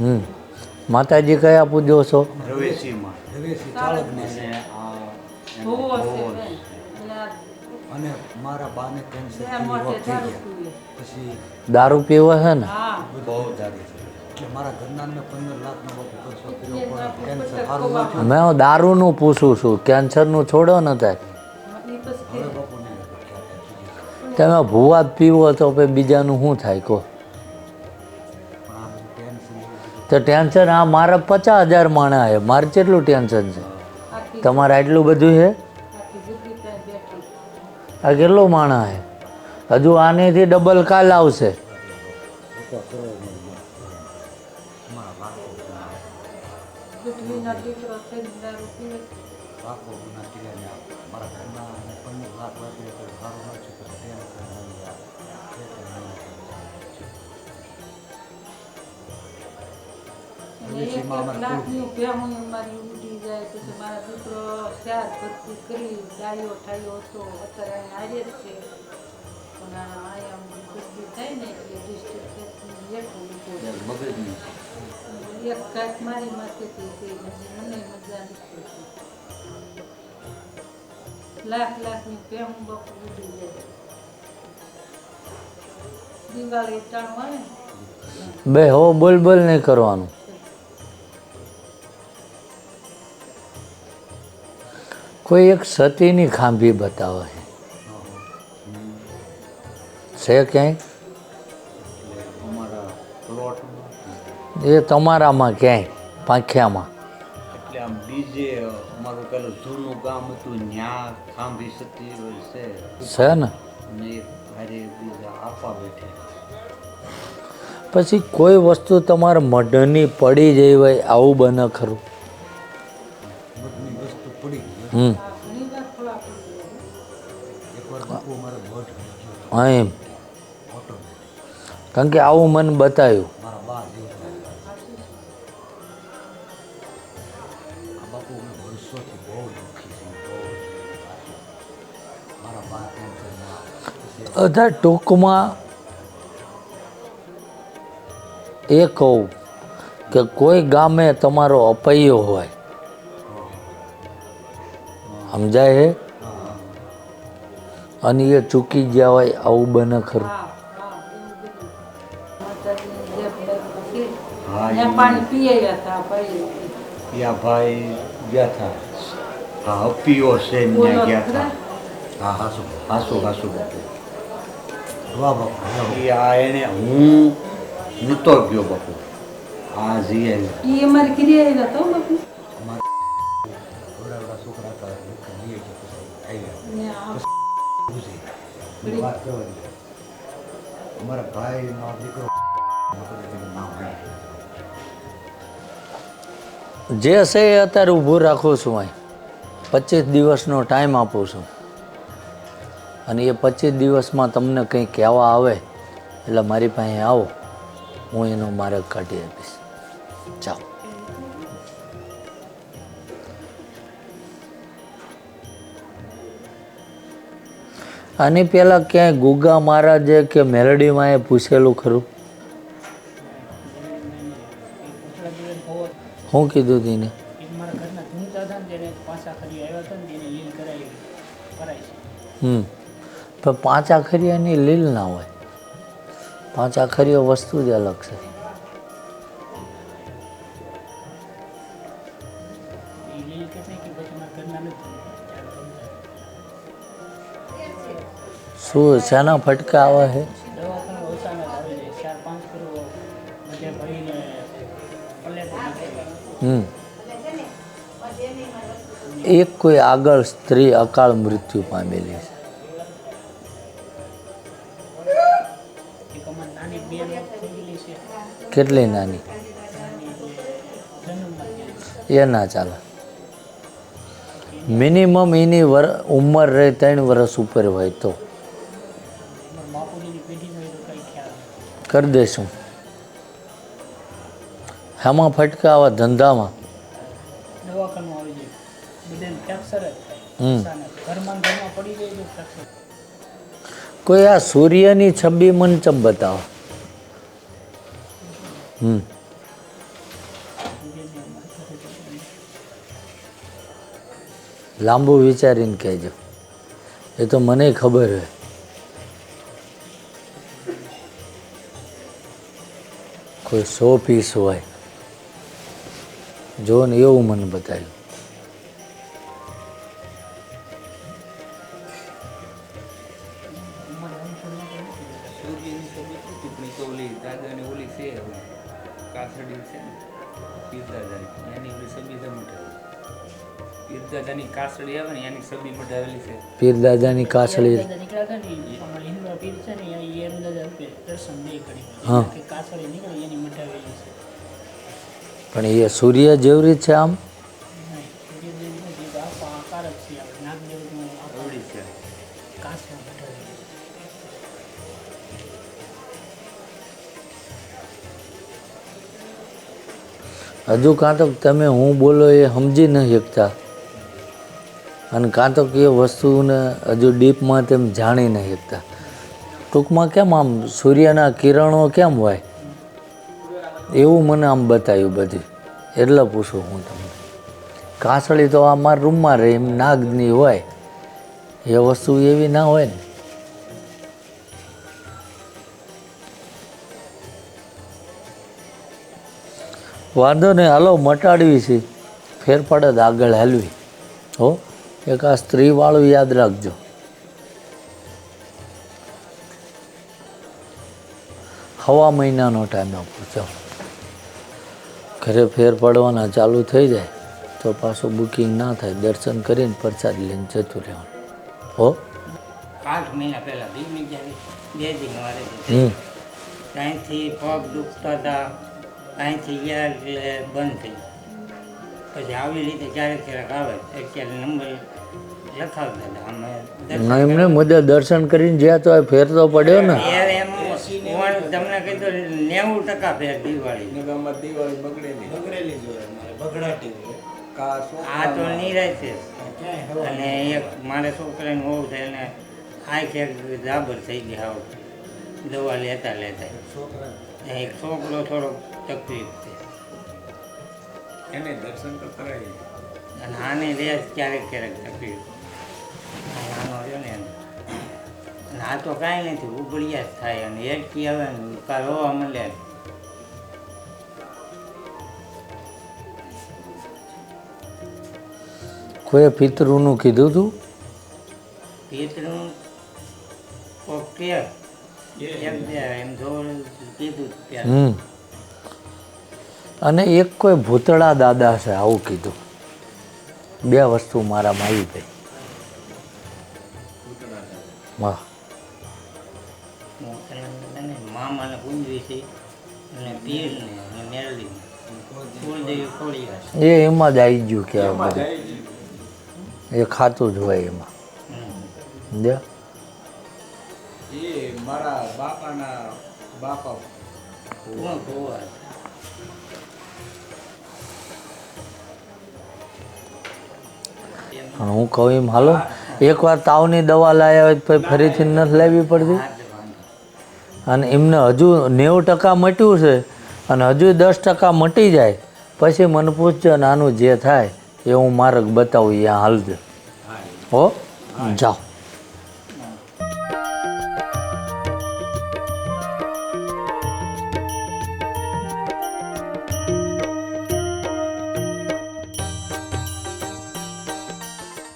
હમ. માતાજી કયા પૂજો છો? અને મારા બાને કેન્સર દારૂ પછી દારૂ પીવો છે ને? મેં બહુ છે એટલે મારા ઘરનાને પંદર લાખનો ખર્ચો કર્યો કેન્સર સારું મેં દારૂનું પૂછું છું. કેન્સરનું છોડો ને થાય તમે ભૂવા જ પીવો તો પછી બીજાનું શું થાય કહો. તો ટેન્શન આ મારા પચાસ હજાર માણા છે. મારે કેટલું ટેન્શન છે? તમારે આટલું બધું છે? આ કેટલું માણા છે? હજુ આનેથી ડબલ કાલ આવશે. મારા એક લાખની ભેહું મારી ઉડી જાય પછી મારા દીકરો ત્યાર ભરતી કરી ડાયો ઠાયો હતો. અત્યારે અહીં હારે જ છે પણ અહીંયા ભરતી થાય ને એટલે ડિસ્ટ્રિક્ટ એકું કાંઈક મારી માથેથી મને મજા નથી લાખ લાખની ભેહું બાપુ ઉડી જાય. દિવાળી ટાણું ને? બે હો બોલ બોલ નહીં કરવાનું. કોઈ એક સતીની ખાંભી બતાવે છે. છે ક્યાંય? એ તમારામાં ક્યાંય? પાંખ્યામાં? એટલે આમ બીજે અમારું પેલું જૂનું ગામ હતું ન્યા ખાંભી સતી છે. છે ને? પછી કોઈ વસ્તુ તમારા મઢની પડી જઈ હોય આવું બને ખરું? હમ. એમ. કારણ કે આવું મન બતાવ્યું અધા ટૂંકમાં એ કહું કે કોઈ ગામે તમારો અપૈયો હોય સમજાય હે? અને એ ચૂકી ગયા હોય આવું બને ખરું. ભાઈ. ગયા હતા હા છે ગયા હતા હા હાસુ હાસુ હાસુ બાપુ. વાહ બાપુ આ એને હું નહોતો ગયો બાપુ. હા જી આવ્યો ઈ અમારી ક્રિયા આવ્યા તો બાપુ. મને અમારા ભાઈ નો દીકરો. જે હશે એ અત્યારે ઊભું રાખું છું અહીં. પચીસ દિવસનો ટાઈમ આપું છું. અને એ પચીસ દિવસમાં તમને કંઈ કહેવા આવે, એટલે મારી પાસે આવો. હું એનો માર્ગ કાઢી આપીશ. ચાલો. આની પહેલાં ક્યાંય ગુગા મહારાજે કે મેલડીમાં એ પૂછેલું ખરું? શું કીધું તીને? હમ. પણ પાંચ આખરિયાની લીલ ના હોય. પાંચ આખરીઓ વસ્તુ જ અલગ છે. શું શેના ફટકા આવે છે? હમ. એક કોઈ આગળ સ્ત્રી અકાળ મૃત્યુ પામેલી છે. કેટલી નાની? એ ના ચાલે. મિનિમમ એની ઉંમર રહે ત્રણ વર્ષ ઉપર હોય તો. કરી દઈશું. આમાં ફટકા આવા ધંધામાં. કોઈ આ સૂર્યની છબી મને બતાવો? હમ. લાંબુ વિચારીને કહેજો. એ તો મને ખબર હોય. કોઈ સો પીસ હોય. જો ને એવું મને બતાવ્યું. પીર દાદાની કાસળી દર્શન બે કરી હા. કે કાસળી નીકળી એની મટાવેલી છે પણ એ સૂર્ય જેવરી છે આમ. હજુ કાં તો તમે હું બોલો એ સમજી નહીં શકતા. અને કાં તો કે એ વસ્તુને હજુ ડીપમાં તેમ જાણી ન શકતા. ટૂંકમાં કેમ આમ સૂર્યના કિરણો કેમ હોય? એવું મને આમ બતાવ્યું બધું. એટલે પૂછું હું તમને. કાસળી તો આ મારા રૂમમાં રહે, એમ નાગની હોય. એ વસ્તુ એવી ના હોય ને. વાંધો નહીં, હાલો, મટાડવી છે. ફેર પડે આગળ હાલવી. હો, એક આ સ્ત્રીવાળું યાદ રાખજો. હવા મહિનાનો ટાઈમ આપો ચાલો. ઘરે ફેર પડવાના ચાલુ થઈ જાય તો પાછું બુકિંગ ના થાય દર્શન કરીને પ્રસાદ લઈને જતું રહેવાનું. હો? આઠ મહિના પહેલાં ભીમની જ્યારે બે દિન વારે ત્યાંથી પગ દુખતા હતા ત્યાંથી ગયા એટલે બંધ થઈ પછી આવી રીતે ક્યારેક ક્યારેક આવે અત્યારે નંબર લખાવતા હતા અમે એમને મુદ્દે દર્શન કરીને જ્યાં તો ફેર તો પડ્યો ને. એમ હું તમને કીધું નેવું ટકા ફેર દિવાળી. દિવાળી બગડેલી આ તો નિરાય છે. અને એક મારે છોકરાને હોવું છે એને આ ક્યાંક જાબર થઈ ગયા દવા લેતા લેતા. એક છોકરો થોડો તકલીફ છે. એને દર્શન તો કરાવી અને આને છે ક્યારેક ક્યારેક તકલીફ. આ તો કાંઈ નથી ઉબળિયા જ થાય અને એક કી હવે કા રોવા મળે કોઈ પિતૃનું કીધું તું? પિતૃનું કોક કે એમ એમ જોર કીધું હમ. અને એક કોઈ ભૂતળા દાદા છે આવું કીધું. બે વસ્તુ મારામાં આવી ગઈ. વાહ. અને પીરને અને એ એમાં જ આવી ગયું કે આ બધું. એ ખાતું જ હોય એમાં. સમજ્યા? એ મારા બાપાના બાપા. કુવા કુવા પણ હું કહું એમ હાલો. એકવાર તાવની દવા લાવ્યા હોય તો પછી ફરીથી નથી લાવવી પડતી. અને એમને હજુ નેવું ટકા મટ્યું છે અને હજુ દસ ટકા મટી જાય. પછી મને પૂછજો નાનું જે થાય, એ હું માર્ગ બતાવું ત્યાં હાલજો. હો? જાઓ.